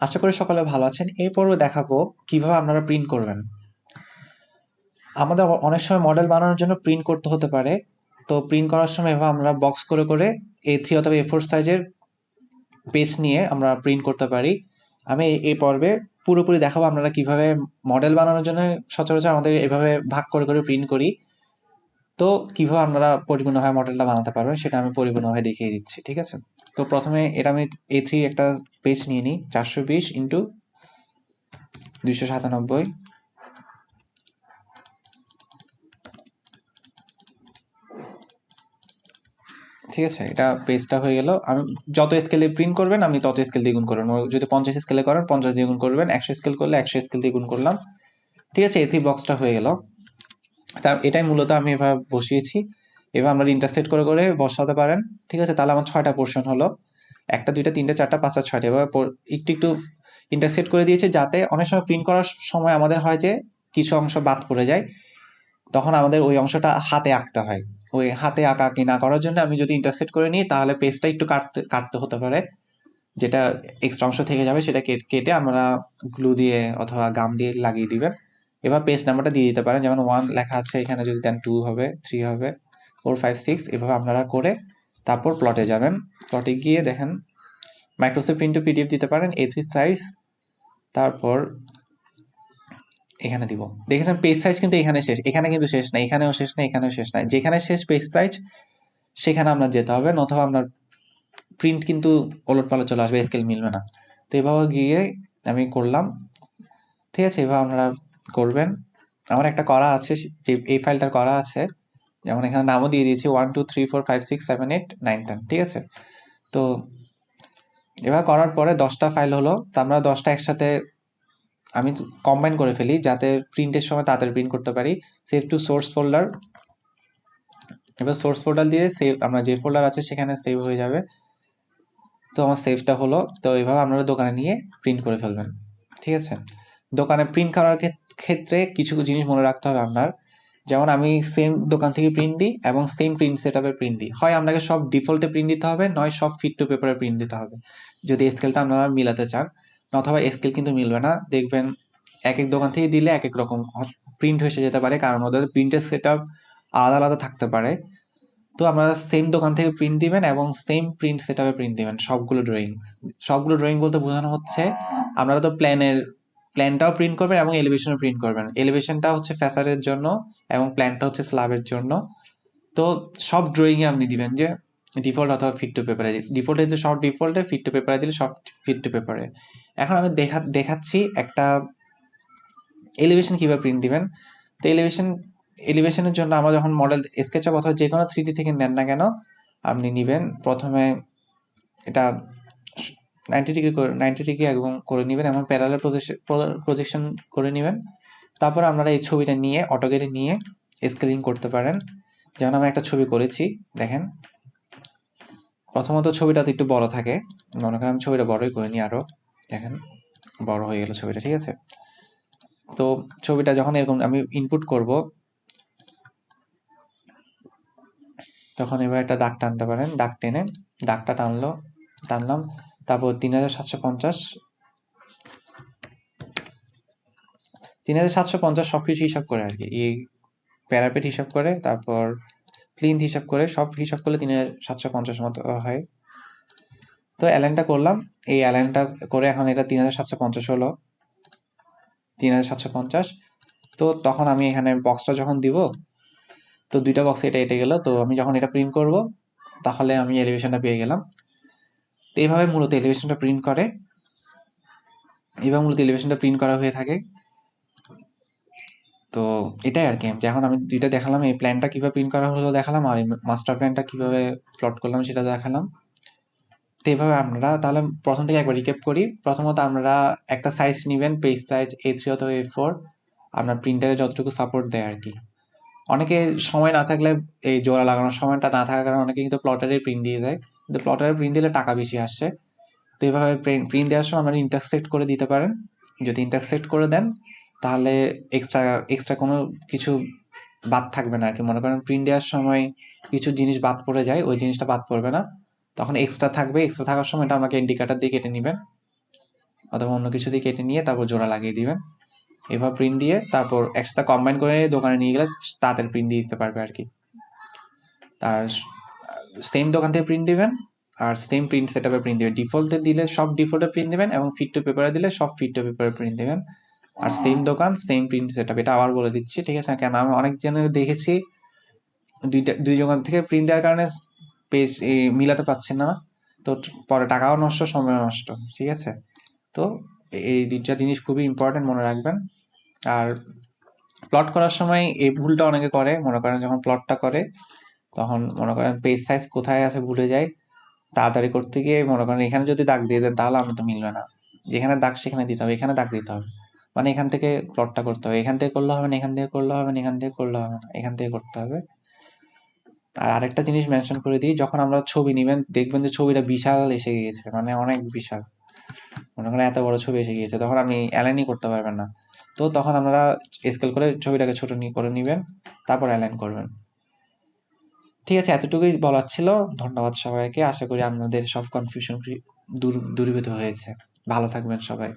আশা করি সকলে ভালো আছেন। এই পর্বে দেখাবো কীভাবে আপনারা প্রিন্ট করবেন। আমাদের অনেক সময় মডেল বানানোর জন্য প্রিন্ট করতে হতে পারে। তো প্রিন্ট করার সময় এভাবে আমরা বক্স করে করে এ থ্রি অথবা এ ফোর সাইজের পেজ নিয়ে আমরা প্রিন্ট করতে পারি। আমি এই- পর্বে পুরোপুরি দেখাবো আপনারা কীভাবে মডেল বানানোর জন্য সচরাচর আমাদের এভাবে ভাগ করে করে প্রিন্ট করি। তো কীভাবে আপনারা পরিপূর্ণভাবে মডেলটা বানাতে পারবেন সেটা আমি পরিপূর্ণভাবে দেখিয়ে দিচ্ছি, ঠিক আছে? তো প্রথমে এটা আমি এ থ্রি একটা পেজ নিয়ে নিই, চারশো বিশ ইন্টু দুইশো সাতানব্বই। ঠিক আছে, এটা পেজটা হয়ে গেল। আমি যত স্কেলে প্রিন্ট করবেন, আপনি তত স্কেল দিয়ে গুণ করবেন যদি পঞ্চাশ স্কেলে করেন, পঞ্চাশ দিয়ে গুণ করবেন। একশো স্কেল করলে একশো স্কেল দিয়ে গুণ করলাম। ঠিক আছে এথি বক্সটা হয়ে গেল। তা এটাই মূলত আমি এভাবে বসিয়েছি। এবার আমরা ইন্টারসেট করে করে বসাতে পারেন। ঠিক আছে, তাহলে আমার ছয়টা পোর্শন হলো। একটা, দুইটা, তিনটা, চারটা, পাঁচটা, ছয়টা। এবার একটু একটু ইন্টারসেট করে দিয়েছি যাতে অনেক সময় প্রিন্ট করার সময় আমাদের হয় যে কিছু অংশ বাদ পড়ে যায়। তখন আমাদের ওই অংশটা হাতে আঁকতে হয়। ওই হাতে আঁকা, আঁকি না করার জন্য আমি যদি ইন্টারসেট করে নিই, তাহলে পেজটা একটু কাটতে কাটতে হতে পারে। যেটা এক্সট্রা অংশ থেকে যাবে, সেটা কেট- কেটে আমরা গ্লু দিয়ে অথবা গাম দিয়ে লাগিয়ে দিবেন। এবার পেজ নাম্বারটা দিয়ে দিতে পারেন। যেমন ওয়ান লেখা আছে, এখানে যদি দেন টু হবে থ্রি হবে ফোর ফাইভ সিক্স এভাবে আপনারা করে তারপর প্লটে যাবেন। প্লটে গিয়ে দেখেন মাইক্রোসফট প্রিন্ট পিডিএফ দিতে পারেন এ থ্রি সাইজ তারপর এখানে দিব। দেখেছেন পেজ সাইজ কিন্তু এখানে শেষ, এখানে কিন্তু শেষ না এখানেও শেষ না এখানেও শেষ নাই। যেখানে শেষ পেজ সাইজ সেখানে আপনার যেতে হবে, নতুবা আপনার প্রিন্ট কিন্তু ওলট পালট চলে আসবে স্কেল মিলবে না। তো এভাবে গিয়ে আমি করলাম। ঠিক আছে এভাবে আপনারা করবেন। আমার একটা করা আছে, যে এই ফাইলটার করা আছে। যেমন এখানে নামও দিয়ে দিয়েছি one two three four five six seven eight nine ten ঠিক আছে? তো এবার করার পরে দশটা ফাইল হলো, তো আমরা দশটা একসাথে আমি কম্বাইন করে ফেলি, যাতে প্রিন্টের সময় তাড়াতাড়ি প্রিন্ট করতে পারি। সেভ টু সোর্স ফোল্ডার এবার সোর্স ফোল্ডার দিয়ে সেভ আমরা যে ফোল্ডার আছে সেখানে সেভ হয়ে যাবে। তো আমার সেভটা হলো, তো এইভাবে আপনারা দোকানে নিয়ে প্রিন্ট করে ফেলবেন, ঠিক আছে? দোকানে প্রিন্ট করার ক্ষেত- ক্ষেত্রে কিছু জিনিস মনে রাখতে হবে আপনার। যেমন আমি সেম দোকান থেকে প্রিন্ট দিই এবং সেম প্রিন্ট সেট আপে প্রিন্ট দিই। হয় আপনাকে সব ডিফল্টে প্রিন্ট দিতে হবে, নয় সব ফিট টু পেপারে প্রিন্ট দিতে হবে। যদি স্কেলটা আপনারা মিলাতে চান অথবা স্কেল কিন্তু মিলবে না। দেখবেন এক এক দোকান থেকে দিলে এক এক রকম প্রিন্ট হয়ে যেতে পারে, কারণ ওদের প্রিন্টের সেট আপ আলাদা আলাদা থাকতে পারে। তো আপনারা সেম দোকান থেকে প্রিন্ট দিবেন এবং সেম প্রিন্ট সেট আপে প্রিন্ট দিবেন সবগুলো ড্রয়িং সবগুলো ড্রয়িং বলতে বোঝানো হচ্ছে, আপনারা তো প্ল্যানের প্ল্যানটাও প্রিন্ট করবেন এবং এলিভেশনও প্রিন্ট করবেন। এলিভেশনটা হচ্ছে ফ্যাসারের জন্য এবং প্ল্যানটা হচ্ছে স্ল্যাবের জন্য। তো সব ড্রয়িংয়ে আপনি দিবেন যে ডিফল্ট অথবা ফিট টু পেপারে ডিফল্টে দিলে সব ডিফল্টে ফিট টু পেপারে দিলে সব ফিট টু পেপারে এখন আমি দেখা, দেখাচ্ছি একটা এলিভেশন কীভাবে প্রিন্ট দিবেন। তো এলিভেশন এলিভেশনের জন্য আমরা যখন মডেল স্কেচআপ অথবা যে কোনো থ্রি থেকে নেন না কেন, আপনি নেবেন। প্রথমে এটা নাইনটি ডিগ্রি করে নাইনটি ডিগ্রি এবং করে নেবেন এবং প্যারালাল প্রজেকশন করে নেবেন। তারপর আপনারা এই ছবিটা নিয়ে অটোগেটে নিয়ে স্কেলিং করতে পারেন। যেমন আমি একটা ছবি করেছি, দেখেন। প্রথমত ছবিটা তো একটু বড় থাকে। মনে করেন আমি ছবিটা বড়ই করে নিই আরও, দেখেন। বড় হয়ে গেল ছবিটা, ঠিক আছে? তো ছবিটা যখন এরকম আমি ইনপুট করব, তখন এবার একটা দাগ টানতে পারেন, দাগ টেনে, দাগটা টানলো, টানলাম। তারপর তিন হাজার সাতশো পঞ্চাশ। তিন হাজার সাতশো পঞ্চাশ সব কিছু হিসাব করে আর কি। এই প্যারাপেট হিসাব করে, তারপর প্লিন্থ হিসাব করে, সব হিসাব করলে তিন হাজার সাতশো পঞ্চাশ মতো হয়। তো অ্যালাইনটা করলাম। এই অ্যালাইনটা করে এখন এটা তিন হাজার সাতশো পঞ্চাশ হলো। তিন হাজার সাতশো পঞ্চাশ। তো তখন আমি এখানে বক্সটা যখন দিব, তো দুইটা বক্স এটা এটে গেল। তো আমি যখন এটা প্রিন্ট করব, তাহলে আমি এলিভেশনটা পেয়ে গেলাম। তো এইভাবে মূলত এলিভেশনটা প্রিন্ট করে। এইভাবে মূলত এলিভেশনটা প্রিন্ট করা হয়ে থাকে। তো এটাই আর কি যখন আমি দুইটা দেখালাম, এই প্ল্যানটা কীভাবে প্রিন্ট করা হলো দেখালাম, আর মাস্টার প্ল্যানটা কীভাবে প্লট করলাম সেটা দেখালাম। তো এইভাবে আমরা তাহলে প্রথম থেকে একবার রিকেপ করি। প্রথমত আপনারা একটা সাইজ নেবেন পেজ সাইজ এ থ্রি অথবা এ ফোর আপনার প্রিন্টারে যতটুকু সাপোর্ট দেয় আর কি। অনেকে সময় না থাকলে এই জোড়া লাগানোর সময়টা না থাকার কারণে অনেকে কিন্তু প্লটারে প্রিন্ট দিয়ে দেয়। কিন্তু প্লটারে প্রিন্ট দিলে টাকা বেশি আসছে তো এইভাবে প্রিন্ট দেওয়ার সময় আপনারা ইন্টারসেক্ট করে দিতে পারেন। যদি ইন্টারসেক্ট করে দেন, তাহলে এক্সট্রা এক্সট্রা কোনো কিছু বাদ থাকবে না আর কি। মনে করেন প্রিন্ট দেওয়ার সময় কিছু জিনিস বাদ পড়ে যায়, ওই জিনিসটা বাদ পড়বে না। তখন এক্সট্রা থাকবে। এক্সট্রা থাকার সময় এটা আমাকে ইন্ডিকেটার দিয়ে কেটে নেবেন। অথবা অন্য কিছু দিয়ে কেটে নিয়ে তারপর জোড়া লাগিয়ে দিবেন। এভাবে প্রিন্ট দিয়ে তারপর একসাথে কম্বাইন করে দোকানে নিয়ে গেলে তাদের প্রিন্ট দিয়ে দিতে পারবে আর কি। আর সেম দোকান থেকে প্রিন্ট দিবেন আর সেম প্রিন্ট সেট আপে প্রিন্ট দিবেন। ডিফল্টে দিলে সব ডিফল্টে প্রিন্ট দেবেন এবং ফিট টু পেপারে দিলে সব ফিট টু পেপারে প্রিন্ট দেবেন। আর সেম দোকান সেম প্রিন্ট সেট আপ এটা আবার বলে দিচ্ছি, ঠিক আছে? কেন আমি অনেক জনের দেখেছি, দুইটা দুই দোকান থেকে প্রিন্ট দেওয়ার কারণে পেজ মিলাতে পারছেন না। তো পরে টাকাও নষ্ট, সময়ও নষ্ট, ঠিক আছে? তো এই দুইটা জিনিস খুবই ইম্পর্টেন্ট মনে রাখবেন। আর প্লট করার সময় এই ভুলটা অনেকে করে, মনে করেন যখন প্লটটা করে তখন মনে করেন পেজ সাইজ কোথায় আছে ভুলে যায় তাড়াতাড়ি করতে গিয়ে মনে করেন এখানে যদি দাগ দিয়ে দেন তাহলে আমি তো মিলবে না। যেখানে দাগ সেখানে দিতে হবে, এখানে দাগ দিতে হবে। মানে এখান থেকে প্লটটা করতে হবে। এখান থেকে করলে হবে না, এখান থেকে করলে হবে না, এখান থেকে করলে হবে না, এখান থেকে করতে হবে। আর আরেকটা জিনিস মেনশন করে দিই, যখন আমরা ছবি নিবেন, দেখবেন যে ছবিটা বিশাল এসে গিয়েছে মানে অনেক বিশাল। মনে করেন এত বড় ছবি এসে গিয়েছে, তখন আপনি অ্যালাইনই করতে পারবেন না। তো তখন আমরা স্কেল করে ছবিটাকে ছোট নিয়ে করে নেবেন, তারপর অ্যালাইন করবেন। ঠিক আছে, এতটুকুই বলার ছিল। ধন্যবাদ সবাইকে। আশা করি আপনাদের সব কনফিউশন দূর, দূরীভূত হয়েছে। ভালো থাকবেন সবাই।